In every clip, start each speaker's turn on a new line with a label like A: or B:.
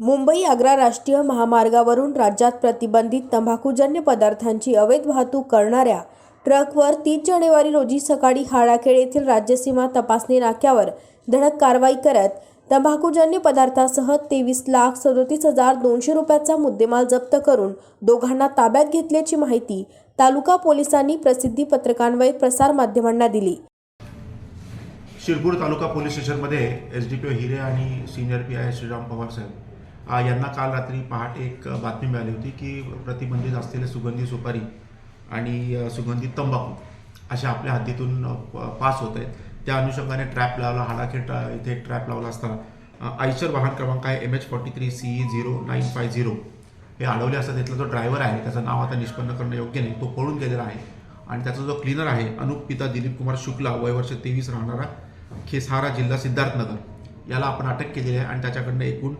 A: मुंबई आग्रा राष्ट्रीय महामार्गावरून राज्यात प्रतिबंधित तंबाखूजन्य पदार्थांची अवैध वाहतूक करणाऱ्या ट्रकवर तीस जानेवारी रोजी सकाळी हाडाखेड येथील राज्यसीमा तपासणी नाक्यावर धडक कारवाई करत तंबाखूजन्य पदार्थासह तेवीस लाख सदोतीस हजार दोनशे रुपयाचा मुद्देमाल जप्त करून दोघांना ताब्यात घेतल्याची माहिती तालुका पोलिसांनी प्रसिद्धी पत्रकांवर प्रसार माध्यमांना दिली.
B: शिरपूर तालुका पोलीस स्टेशनमध्ये एस डी पी हिरे आणि senior P I Shriram Pawar साहेब यांना काल रात्री पहाटे एक बातमी मिळाली होती की प्रतिबंधित असलेले सुगंधी सुपारी आणि सुगंधी तंबाखू अशा आपल्या हद्दीतून पास होत आहेत. त्या अनुषंगाने ट्रॅप लावला हाडाखेट इथे ट्रॅप लावला असताना अ, आयशर वाहन क्रमांक आहे M H forty three C zero nine five zero हे अडवले असतात त्यातला जो ड्रायव्हर आहे त्याचं नाव आता निष्पन्न करणं योग्य नाही तो पळून गेलेला आहे. आणि त्याचा जो क्लीनर आहे अनुप पिता दिलीप कुमार शुक्ला वय वर्ष तेवीस राहणारा खेसारा जिल्हा सिद्धार्थनगर. याला आपण अटक केलेली आहे आणि त्याच्याकडनं एकूण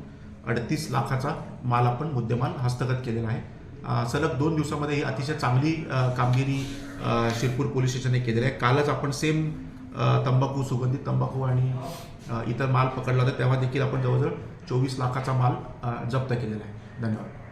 B: अडतीस लाखाचा माल आपण मुद्देमाल हस्तगत केलेला आहे. सलग दोन दिवसामध्ये ही अतिशय चांगली कामगिरी शिरपूर पोलीस स्टेशनने केलेली आहे. कालच आपण सेम तंबाखू सुगंधित तंबाखू आणि इतर माल पकडला होता तेव्हा देखील आपण जवळजवळ चोवीस लाखाचा माल जप्त केलेला आहे. धन्यवाद.